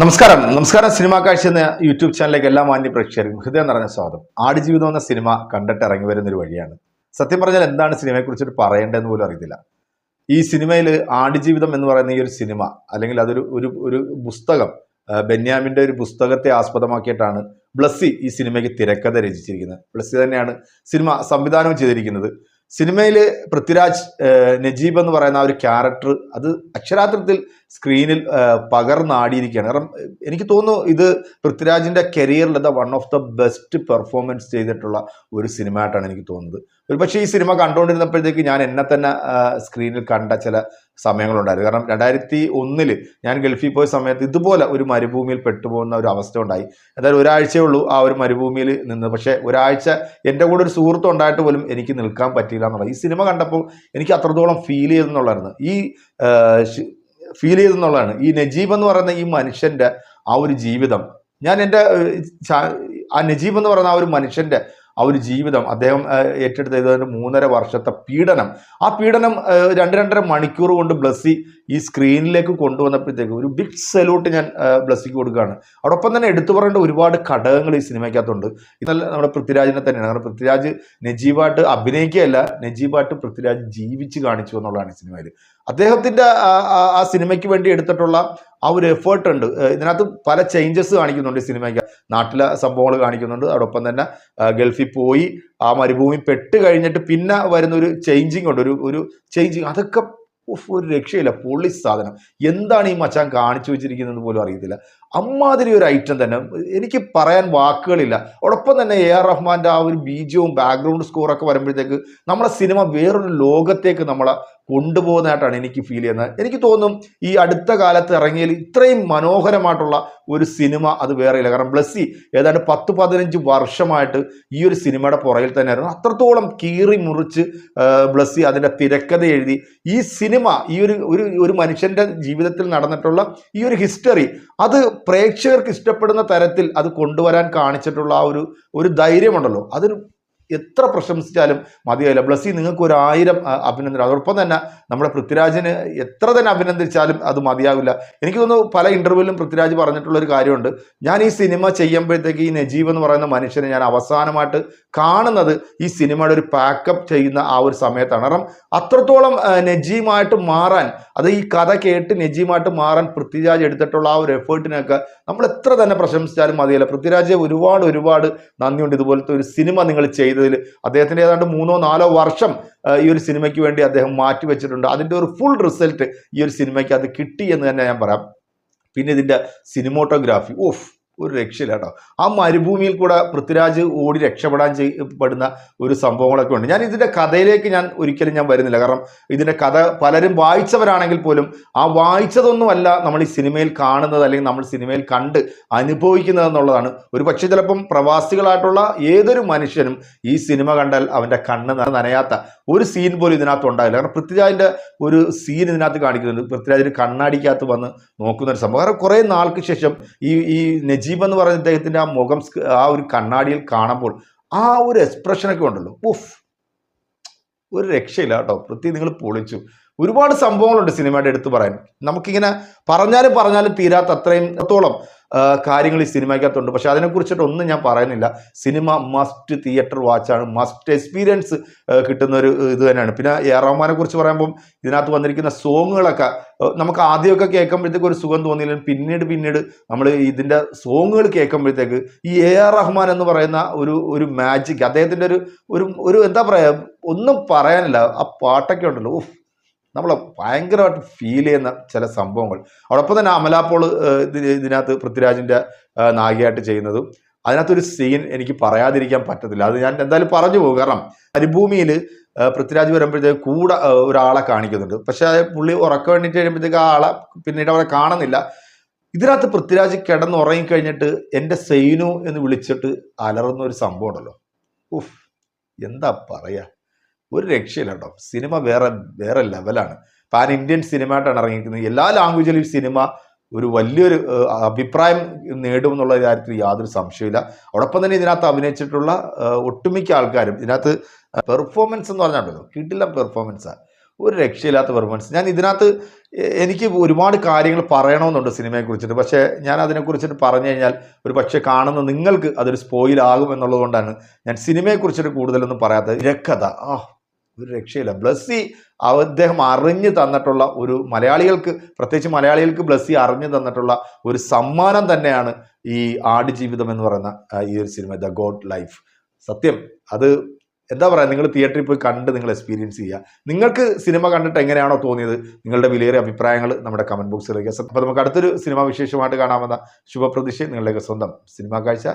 നമസ്കാരം. നമസ്കാരം സിനിമാ കാഴ്ച എന്ന യൂട്യൂബ് ചാനലിലേക്ക് എല്ലാ മാന്യ പ്രേക്ഷകർക്കും ഹൃദയം നിറഞ്ഞ സ്വാഗതം. ആടുജീവിതം എന്ന സിനിമ കണ്ടിട്ട് ഇറങ്ങി വരുന്ന ഒരു വഴിയാണ്. സത്യം പറഞ്ഞാൽ എന്താണ് സിനിമയെ കുറിച്ചിട്ട് പറയേണ്ടതെന്ന് പോലും അറിയത്തില്ല. ഈ സിനിമയിൽ ആടുജീവിതം എന്ന് പറയുന്ന ഈ ഒരു സിനിമ അല്ലെങ്കിൽ അതൊരു ഒരു ഒരു പുസ്തകം ബെന്യാമിന്റെ ഒരു പുസ്തകത്തെ ആസ്പദമാക്കിയിട്ടാണ് ബ്ലസ്സി ഈ സിനിമയ്ക്ക് തിരക്കഥ രചിച്ചിരിക്കുന്നത്. ബ്ലസ്സി തന്നെയാണ് സിനിമ സംവിധാനം ചെയ്തിരിക്കുന്നത്. സിനിമയിൽ പൃഥ്വിരാജ് നജീബ് എന്ന് പറയുന്ന ആ ഒരു ക്യാരക്ടർ അത് അക്ഷരാർത്ഥത്തിൽ സ്ക്രീനിൽ പകർന്നാടിയിരിക്കുകയാണ്. കാരണം എനിക്ക് തോന്നുന്നു ഇത് പൃഥ്വിരാജിന്റെ കരിയറിൽ അത് one of the best performance ചെയ്തിട്ടുള്ള ഒരു സിനിമ ആയിട്ടാണ് എനിക്ക് തോന്നുന്നത്. ഒരു പക്ഷേ ഈ സിനിമ കണ്ടുകൊണ്ടിരുന്നപ്പോഴത്തേക്ക് ഞാൻ എന്നെ തന്നെ സ്ക്രീനിൽ കണ്ട ചില സമയങ്ങളുണ്ടായിരുന്നു. കാരണം രണ്ടായിരത്തി ഒന്നിൽ ഞാൻ ഗൾഫിൽ പോയ സമയത്ത് ഇതുപോലെ ഒരു മരുഭൂമിയിൽ പെട്ടുപോകുന്ന ഒരു അവസ്ഥ ഉണ്ടായി. എന്തായാലും ഒരാഴ്ചയേ ഉള്ളൂ ആ ഒരു മരുഭൂമിയിൽ നിന്ന്. പക്ഷേ ഒരാഴ്ച എന്റെ കൂടെ ഒരു സുഹൃത്ത് ഉണ്ടായിട്ട് പോലും എനിക്ക് നിൽക്കാൻ പറ്റിയില്ല എന്നുള്ളത് ഈ സിനിമ കണ്ടപ്പോൾ എനിക്ക് അത്രത്തോളം ഫീൽ ചെയ്തെന്നുള്ളായിരുന്നു ഈ ഫീൽ ചെയ്തെന്നുള്ളതാണ്. ഈ നജീബ് എന്ന് പറയുന്ന ഈ മനുഷ്യന്റെ ആ ഒരു ജീവിതം. ഞാൻ എന്റെ ആ നജീബ് എന്ന് പറയുന്ന ആ ഒരു മനുഷ്യന്റെ ആ ഒരു ജീവിതം അദ്ദേഹം ഏറ്റെടുത്ത ഏതാണ്ട് മൂന്നര വർഷത്തെ പീഡനം. ആ പീഡനം രണ്ട് രണ്ടര മണിക്കൂർ കൊണ്ട് ബ്ലസ്സി ഈ സ്ക്രീനിലേക്ക് കൊണ്ടുവന്നപ്പോഴത്തേക്ക് ഒരു ബിഗ് സല്യൂട്ട് ഞാൻ ബ്ലസ്സിക്ക് കൊടുക്കുകയാണ്. അതോടൊപ്പം തന്നെ എടുത്തു പറയേണ്ട ഒരുപാട് ഘടകങ്ങൾ ഈ സിനിമയ്ക്കകത്തുണ്ട്. ഇന്നല്ല നമ്മുടെ പൃഥ്വിരാജിനെ തന്നെയാണ്. നമ്മുടെ പൃഥ്വിരാജ് നജീബായിട്ട് അഭിനയിക്കുകയല്ല നജീബായിട്ട് പൃഥ്വിരാജ് ജീവിച്ച് കാണിച്ചു എന്നുള്ളതാണ് ഈ സിനിമയിൽ. അദ്ദേഹത്തിന്റെ ആ- സിനിമയ്ക്ക് വേണ്ടി എടുത്തിട്ടുള്ള ആ ഒരു എഫേർട്ട് ഉണ്ട്. ഇതിനകത്ത് പല ചേഞ്ചസ് കാണിക്കുന്നുണ്ട് ഈ സിനിമയ്ക്ക്. നാട്ടിലെ സംഭവങ്ങൾ കാണിക്കുന്നുണ്ട്. അതോടൊപ്പം തന്നെ ഗൾഫിൽ പോയി ആ മരുഭൂമി പെട്ട് കഴിഞ്ഞിട്ട് പിന്നെ വരുന്ന ഒരു ചേഞ്ചിങ് ഉണ്ട്. ഒരു ഒരു ചേഞ്ചിങ് അതൊക്കെ ഒരു രക്ഷയില്ല. പൊളി സാധനം. എന്താണ് ഈ മച്ചാൻ കാണിച്ചു വെച്ചിരിക്കുന്നത് പോലും അറിയത്തില്ല. അമ്മാതിരി ഒരു ഐറ്റം തന്നെ. എനിക്ക് പറയാൻ വാക്കുകളില്ല. അതോടൊപ്പം തന്നെ എ ആർ റഹ്മാന്റെ ആ ഒരു ബീജവും ബാക്ക്ഗ്രൗണ്ട് സ്കോറൊക്കെ വരുമ്പോഴത്തേക്ക് നമ്മളെ സിനിമ വേറൊരു ലോകത്തേക്ക് നമ്മളെ കൊണ്ടുപോകുന്നതായിട്ടാണ് എനിക്ക് ഫീൽ ചെയ്യുന്നത്. എനിക്ക് തോന്നും ഈ അടുത്ത കാലത്ത് ഇറങ്ങിയതിൽ ഇത്രയും മനോഹരമായിട്ടുള്ള ഒരു സിനിമ അത് വേറെ ഇല്ല. കാരണം ബ്ലസ്സി ഏതാണ്ട് പത്ത് പതിനഞ്ച് വർഷമായിട്ട് ഈ ഒരു സിനിമയുടെ പുറകിൽ തന്നെയായിരുന്നു. അത്രത്തോളം കീറി മുറിച്ച് ബ്ലസ്സി അതിന്റെ തിരക്കഥ എഴുതി. ഈ സിനിമ ഈ ഒരു ഒരു മനുഷ്യന്റെ ജീവിതത്തിൽ നടന്നിട്ടുള്ള ഈ ഒരു ഹിസ്റ്ററി അത് പ്രേക്ഷകർക്ക് ഇഷ്ടപ്പെടുന്ന തരത്തിൽ അത് കൊണ്ടുവരാൻ കാണിച്ചിട്ടുള്ള ആ ഒരു ഒരു ധൈര്യമുണ്ടല്ലോ. അതിന് എത്ര പ്രശംസിച്ചാലും മതിയായില്ല ബ്ലസ്സി നിങ്ങൾക്ക് ഒരു ആയിരം അഭിനന്ദനം. അതോടൊപ്പം തന്നെ നമ്മുടെ പൃഥ്വിരാജിന് എത്ര തന്നെ അഭിനന്ദിച്ചാലും അത് മതിയാവില്ല. എനിക്ക് തോന്നുന്നു പല ഇന്റർവ്യൂലും പൃഥ്വിരാജ് പറഞ്ഞിട്ടുള്ള ഒരു കാര്യമുണ്ട്. ഞാൻ ഈ സിനിമ ചെയ്യുമ്പോഴത്തേക്ക് ഈ നജീബ് എന്ന് പറയുന്ന മനുഷ്യനെ ഞാൻ അവസാനമായിട്ട് കാണുന്നത് ഈ സിനിമയുടെ ഒരു പാക്കപ്പ് ചെയ്യുന്ന ആ ഒരു സമയത്താണ്. കാരണം അത്രത്തോളം നജീബുമായിട്ട് മാറാൻ അത് ഈ കഥ കേട്ട് നജീമായിട്ട് മാറാൻ പൃഥ്വിരാജ് എടുത്തിട്ടുള്ള ആ ഒരു എഫേർട്ടിനൊക്കെ നമ്മൾ എത്ര തന്നെ പ്രശംസിച്ചാലും മതിയല്ല പൃഥ്വിരാജ് ഒരുപാട് ഒരുപാട് നന്ദിയുണ്ട്. ഇതുപോലത്തെ ഒരു സിനിമ നിങ്ങൾ ചെയ്തതിൽ അദ്ദേഹത്തിന്റെ ഏതാണ്ട് മൂന്നോ നാലോ വർഷം ഈ ഒരു സിനിമയ്ക്ക് വേണ്ടി അദ്ദേഹം മാറ്റി വെച്ചിട്ടുണ്ട്. അതിന്റെ ഒരു ഫുൾ റിസൾട്ട് ഈ ഒരു സിനിമയ്ക്ക് അത് കിട്ടി എന്ന് തന്നെ ഞാൻ പറയാം. പിന്നെ ഇതിന്റെ സിനിമോട്ടോഗ്രാഫി ഓഫ് ഒരു രക്ഷയില്ല കേട്ടോ. ആ മരുഭൂമിയിൽ കൂടെ പൃഥ്വിരാജ് ഓടി രക്ഷപ്പെടാൻ ചെയ്യപ്പെടുന്ന ഒരു സംഭവങ്ങളൊക്കെ ഉണ്ട്. ഞാൻ ഇതിന്റെ കഥയിലേക്ക് ഞാൻ ഒരിക്കലും ഞാൻ വരുന്നില്ല. കാരണം ഇതിന്റെ കഥ പലരും വായിച്ചവരാണെങ്കിൽ പോലും ആ വായിച്ചതൊന്നുമല്ല നമ്മൾ ഈ സിനിമയിൽ കാണുന്നത് അല്ലെങ്കിൽ നമ്മൾ സിനിമയിൽ കണ്ട് അനുഭവിക്കുന്നത് എന്നുള്ളതാണ്. ഒരു പക്ഷേ ചിലപ്പം പ്രവാസികളായിട്ടുള്ള ഏതൊരു മനുഷ്യനും ഈ സിനിമ കണ്ടാൽ അവന്റെ കണ്ണ് നനയാത്ത ഒരു സീൻ പോലും ഇതിനകത്ത് ഉണ്ടാവില്ല. കാരണം പൃഥ്വിരാജിന്റെ ഒരു സീൻ ഇതിനകത്ത് കാണിക്കുന്നുണ്ട്. പൃഥ്വിരാജിന് കണ്ണാടിക്കകത്ത് വന്ന് നോക്കുന്ന ഒരു സംഭവം. കാരണം കുറേ നാൾക്ക് ശേഷം ഈ ഈ നജീബ് എന്ന് പറഞ്ഞ അദ്ദേഹത്തിന്റെ ആ മുഖം ആ ഒരു കണ്ണാടിയിൽ കാണുമ്പോൾ ആ ഒരു എക്സ്പ്രഷനൊക്കെ ഉണ്ടല്ലോ. ഉഫ്. ഒരു രക്ഷയില്ല കേട്ടോ. പൃഥ്വി നിങ്ങൾ പൊളിച്ചു. ഒരുപാട് സംഭവങ്ങളുണ്ട് സിനിമയുടെ എടുത്തു പറയാൻ. നമുക്കിങ്ങനെ പറഞ്ഞാലും പറഞ്ഞാലും തീരാത്ത അത്രയും കാര്യങ്ങൾ ഈ സിനിമയ്ക്കകത്തുണ്ട്. പക്ഷെ അതിനെക്കുറിച്ചിട്ടൊന്നും ഞാൻ പറയുന്നില്ല. സിനിമ മസ്റ്റ് തിയേറ്റർ വാച്ചാണ് മസ്റ്റ് എക്സ്പീരിയൻസ് കിട്ടുന്ന ഒരു ഇത് തന്നെയാണ്. പിന്നെ എ റഹ്മാനെ കുറിച്ച് പറയുമ്പം ഇതിനകത്ത് വന്നിരിക്കുന്ന സോങ്ങുകളൊക്കെ നമുക്ക് ആദ്യമൊക്കെ കേൾക്കുമ്പോഴത്തേക്ക് ഒരു സുഖം തോന്നിയില്ല. പിന്നീട് പിന്നീട് നമ്മൾ ഇതിന്റെ സോങ്ങുകൾ കേൾക്കുമ്പോഴത്തേക്ക് ഈ എ ആർ റഹ്മാൻ എന്ന് പറയുന്ന ഒരു ഒരു മാജിക് അദ്ദേഹത്തിന്റെ ഒരു ഒരു എന്താ പറയുക ഒന്നും പറയാനില്ല. ആ പാട്ടൊക്കെ ഉണ്ടല്ലോ. ഉഫ്. നമ്മളെ ഭയങ്കരമായിട്ട് ഫീൽ ചെയ്യുന്ന ചില സംഭവങ്ങൾ. അതോടൊപ്പം തന്നെ അമലാപ്പോൾ ഇതിനകത്ത് പൃഥ്വിരാജിന്റെ നായികയായിട്ട് ചെയ്യുന്നതും അതിനകത്തൊരു സീൻ എനിക്ക് പറയാതിരിക്കാൻ പറ്റത്തില്ല. അത് ഞാൻ എന്തായാലും പറഞ്ഞു പോകും. കാരണം മരുഭൂമിയിൽ പൃഥ്വിരാജ് വരുമ്പോഴത്തേക്ക് കൂടെ ഒരാളെ കാണിക്കുന്നുണ്ട്. പക്ഷേ പുള്ളി ഉറക്കം വേണ്ടിയിട്ട് കഴിയുമ്പോഴത്തേക്ക് ആ ആളെ പിന്നീട് അവരെ കാണുന്നില്ല. ഇതിനകത്ത് പൃഥ്വിരാജ് കിടന്ന് ഉറങ്ങിക്കഴിഞ്ഞിട്ട് എന്റെ സെയിനു എന്ന് വിളിച്ചിട്ട് അലറുന്ന ഒരു സംഭവം ഉണ്ടല്ലോ. ഉഫ് എന്താ പറയുക ഒരു രക്ഷയില്ല കേട്ടോ സിനിമ വേറെ വേറെ ലെവലാണ്. പാൻ ഇന്ത്യൻ സിനിമ ആയിട്ടാണ് ഇറങ്ങിയിരിക്കുന്നത്. എല്ലാ ലാംഗ്വേജിലും ഈ സിനിമ ഒരു വലിയൊരു അഭിപ്രായം നേടും എന്നുള്ള കാര്യത്തിൽ യാതൊരു സംശയമില്ല അതോടൊപ്പം തന്നെ ഇതിനകത്ത് അഭിനയിച്ചിട്ടുള്ള ഒട്ടുമിക്ക ആൾക്കാരും ഇതിനകത്ത് പെർഫോമൻസ് എന്ന് പറഞ്ഞാണ്ടല്ലോ കിട്ടില്ല പെർഫോമൻസാണ് ഒരു രക്ഷയില്ലാത്ത പെർഫോമൻസ് ഞാൻ ഇതിനകത്ത് എനിക്ക് ഒരുപാട് കാര്യങ്ങൾ പറയണമെന്നുണ്ട് സിനിമയെ കുറിച്ചിട്ട് പക്ഷേ ഞാൻ അതിനെക്കുറിച്ചിട്ട് പറഞ്ഞു കഴിഞ്ഞാൽ ഒരു പക്ഷേ കാണുന്ന നിങ്ങൾക്ക് അതൊരു സ്പോയിലാകും എന്നുള്ളതുകൊണ്ടാണ് എന്നുള്ളത് ഞാൻ സിനിമയെ കുറിച്ചിട്ട് കൂടുതലൊന്നും പറയാത്തത്. രക്കഥ ആ ഒരു രക്ഷയില്ല. ബ്ലസ്സി അദ്ദേഹം അറിഞ്ഞു തന്നിട്ടുള്ള ഒരു മലയാളികൾക്ക് പ്രത്യേകിച്ച് മലയാളികൾക്ക് ബ്ലസ്സി അറിഞ്ഞു തന്നിട്ടുള്ള ഒരു സമ്മാനം തന്നെയാണ് ഈ ആടുജീവിതം എന്ന് പറയുന്ന ഈ ഒരു സിനിമ ദ ഗോഡ് ലൈഫ്. സത്യം അത് എന്താ പറയുക നിങ്ങൾ തിയേറ്ററിൽ പോയി കണ്ട് നിങ്ങൾ എക്സ്പീരിയൻസ് ചെയ്യുക. നിങ്ങൾക്ക് സിനിമ കണ്ടിട്ട് എങ്ങനെയാണോ തോന്നിയത്? നിങ്ങളുടെ വിലയേറിയ അഭിപ്രായങ്ങൾ നമ്മുടെ കമന്റ് ബോക്സിലേക്ക്. അപ്പോൾ നമുക്ക് അടുത്തൊരു സിനിമ വിശേഷമായിട്ട് കാണാമെന്ന ശുഭപ്രതീക്ഷ നിങ്ങളുടെയൊക്കെ സ്വന്തം സിനിമ കാഴ്ച.